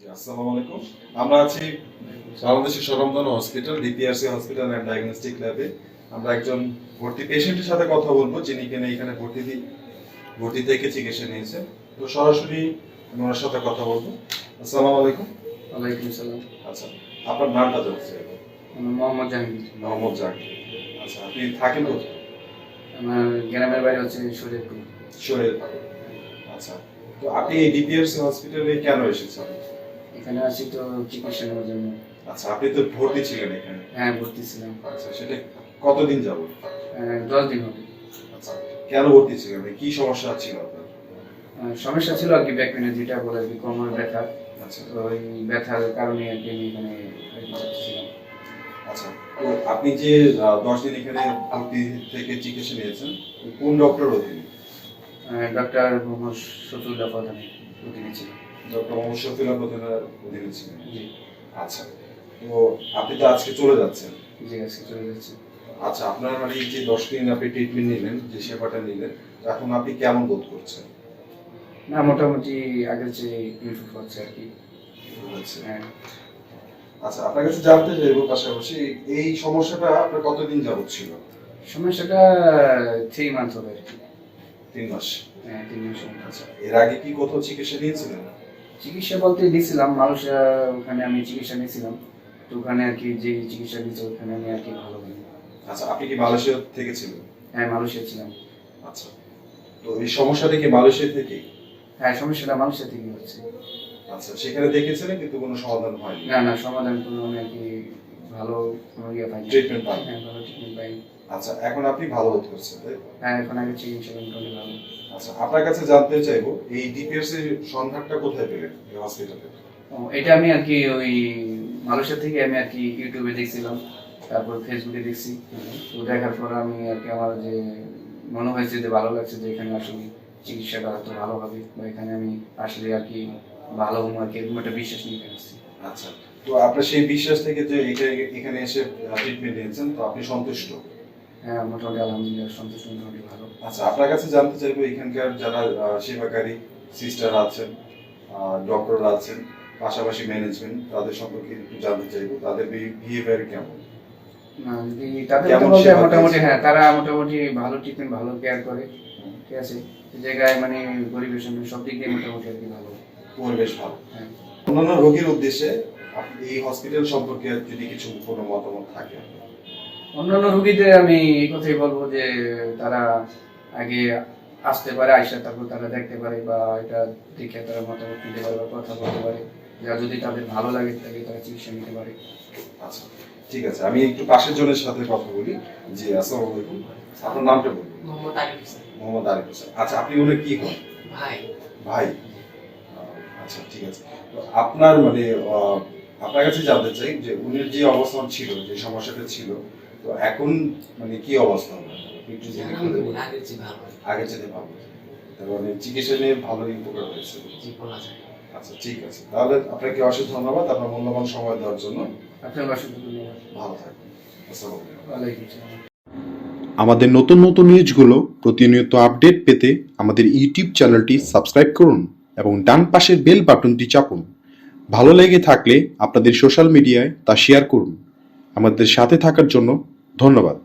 আসসালামু আলাইকুম। আমরা আছি বাংলাদেশের সরমদান hospital DPRC hospital and diagnostic ল্যাবে। আমরা একজন ভর্তি পেশেন্টের সাথে কথা বলব যিনি কিনা এখানে ভর্তি ভর্তি থেকে চিকিৎসা নিয়েছেন। তো সরাসরি ওনার সাথে কথা বলব। আসসালামু আলাইকুম। ওয়ালাইকুম সালাম আচ্ছা আপনার নামটা জানতে চাইব মোহাম্মদ জাহাঙ্গীর মোহাম্মদ আচ্ছা আপনি থাকেন কোথায়? আমার গ্রামের বাড়ি হচ্ছে শরীরপুর শরীর আচ্ছা তো আপনি এই ডিপিআরসি হসপিটালে কেন এসেছেন? এখানে আসি তো চিকিৎসা নেওয়ার জন্য। আচ্ছা আপনি তো ভর্তি ছিলেন এখানে? হ্যাঁ ভর্তি ছিলাম। আচ্ছা সেটা কতদিন যাব আহ, দশ দিন হবে। আচ্ছা কেন ভর্তি ছিলেন? কি সমস্যা ছিল আপনার? সমস্যা ছিল আর কি ব্যাক পেনে যেটা বলে আর কি কোমর ব্যথা। আচ্ছা। তো ওই ব্যথার কারণে আর কি আমি এখানে ছিলাম। আচ্ছা তো আপনি যে দশ দিন এখানে ভর্তি থেকে চিকিৎসা নিয়েছেন কোন ডক্টর অধীনে? ডক্টর মোহাম্মদ শফিউল্লাহ প্রধান অধীনে ছিল ডক্টর মোহাম্মদ শফিউল্লাহ প্রধানের অধীনে ছিলেন জি। আচ্ছা তো আপনি তো আজকে চলে যাচ্ছেন। জি আজকে চলে যাচ্ছে। আচ্ছা আপনার মানে এই যে দশ দিন আপনি ট্রিটমেন্ট নিলেন যে সেবাটা নিলেন এখন আপনি কেমন বোধ করছেন? না মোটামুটি আগের চেয়ে ইমপ্রুভ হচ্ছে আর কি। হ্যাঁ। আচ্ছা আপনার কাছে জানতে চাইব পাশাপাশি এই সমস্যাটা আপনার কতদিন যাবত ছিল? সমস্যাটা থ্রি মান্থ হবে আর কি। তিন মাস। হ্যাঁ তিন মাস আচ্ছা এর আগে কি কোথাও চিকিৎসা নিয়েছিলেন? চিকিৎসা বলতে দিয়েছিলাম মানুষ ওখানে আমি চিকিৎসা নিয়েছিলাম। তো ওখানে আর কি যে চিকিৎসা নিয়েছে ওখানে আমি আর কি ভালো হইনি। আচ্ছা আপনি কি মালয়েশিয়া থেকে ছিলেন? হ্যাঁ মালয়েশিয়া ছিলাম। আচ্ছা। তো এই সমস্যা থেকে মালয়েশিয়া থেকে? হ্যাঁ সমস্যাটা মালয়েশিয়া থেকে হচ্ছে। আচ্ছা সেখানে দেখেছিলেন কিন্তু কোনো সমাধান হয়নি? না না সমাধান কোনো আমি আর কি ভালো ইয়ে পাইনি। ট্রিটমেন্ট পান হ্যাঁ ভালো ট্রিটমেন্ট পাইনি। আচ্ছা এখন আপনি ভালো বোধ করছেন তাই হ্যাঁ এখন আগে চিকিৎসা মোটামুটি ভালো। আচ্ছা আপনার কাছে জানতে চাইব এই ডিপিএস এর সন্ধানটা কোথায় পেলেন এই হসপিটালে এটা আমি আর কি ওই মালয়েশিয়া থেকে আমি আর কি ইউটিউবে দেখছিলাম তারপর ফেসবুকে দেখছি। তো দেখার পর আমি আর কি আমার যে মনে হয়েছে যে ভালো লাগছে যে এখানে আসলে চিকিৎসাটা হয়তো ভালো হবে বা এখানে আমি আসলে আর কি ভালো হব আর কি এরকম একটা বিশ্বাস নিয়ে আসছি। আচ্ছা। তো আপনার সেই বিশ্বাস থেকে যে এখানে এখানে এসে ট্রিটমেন্ট নিয়েছেন তো আপনি সন্তুষ্ট? হ্যাঁ মোটামুটি আলহামদুলিল্লাহ সন্তুষ্ট মোটামুটি ভালো। আচ্ছা আপনার কাছে জানতে চাইব এখানকার যারা সেবাকারী সিস্টার আছেন ডক্টর আছেন পাশাপাশি ম্যানেজমেন্ট তাদের সম্পর্কে একটু জানতে চাইব তাদের বিহেভিয়ার কেমন? মোটামুটি হ্যাঁ তারা মোটামুটি ভালো ট্রিটমেন্ট ভালো কেয়ার করে ঠিক আছে? জায়গায় মানে পরিবেশ সব দিক দিয়ে মোটামুটি ভালো। পরিবেশ ভালো। হ্যাঁ। অন্যান্য রোগীর উদ্দেশ্যে এই হসপিটাল সম্পর্কে যদি কিছু কোনো মতামত থাকে? অন্যান্য রুগীদের আমি এই কথাই বলব যে তারা আগে আসতে পারে আইসা তারপর তারা দেখতে পারে বা এটা দেখে তারা মতামত নিতে পারে বা কথা বলতে পারে। যা যদি তাদের ভালো লাগে তাহলে তারা চিকিৎসা নিতে পারে। আচ্ছা ঠিক আছে। আমি একটু পাশের জনের সাথে কথা বলি। জি আসসালামু আলাইকুম। আপনার নামটা বলুন। মোহাম্মদ আরিফ হোসেন। মোহাম্মদ আরিফ হোসেন। আচ্ছা আপনি উনি কি হন? ভাই। ভাই। আচ্ছা ঠিক আছে। আপনার মানে আহ, আপনার কাছে জানতে চাই যে উনি যে অবস্থান ছিল যে সমস্যাটা ছিল তো এখন মানে কি অবস্থা? একটু যদি খুলে বলেন। আগের চেয়ে ভালো। আগের চেয়ে ভালো। তার মানে চিকিৎসা নিয়ে ভালোই উপকার হয়েছে। জি বলা যায়। আচ্ছা ঠিক আছে। তাহলে আপনাকে অশেষ ধন্যবাদ আপনার মূল্যবান সময় দেওয়ার জন্য। আপনার অসংখ্য ধন্যবাদ। ভালো থাকবেন। আসসালামু আলাইকুম। ওয়ালাইকুম আসসালাম। আমাদের নতুন নতুন নিউজগুলো প্রতিনিয়ত আপডেট পেতে আমাদের ইউটিউব চ্যানেলটি সাবস্ক্রাইব করুন এবং ডান পাশের বেল বাটনটি চাপুন। ভালো লেগে থাকলে আপনাদের সোশ্যাল মিডিয়ায় তা শেয়ার করুন। আমাদের সাথে থাকার জন্য ধন্যবাদ।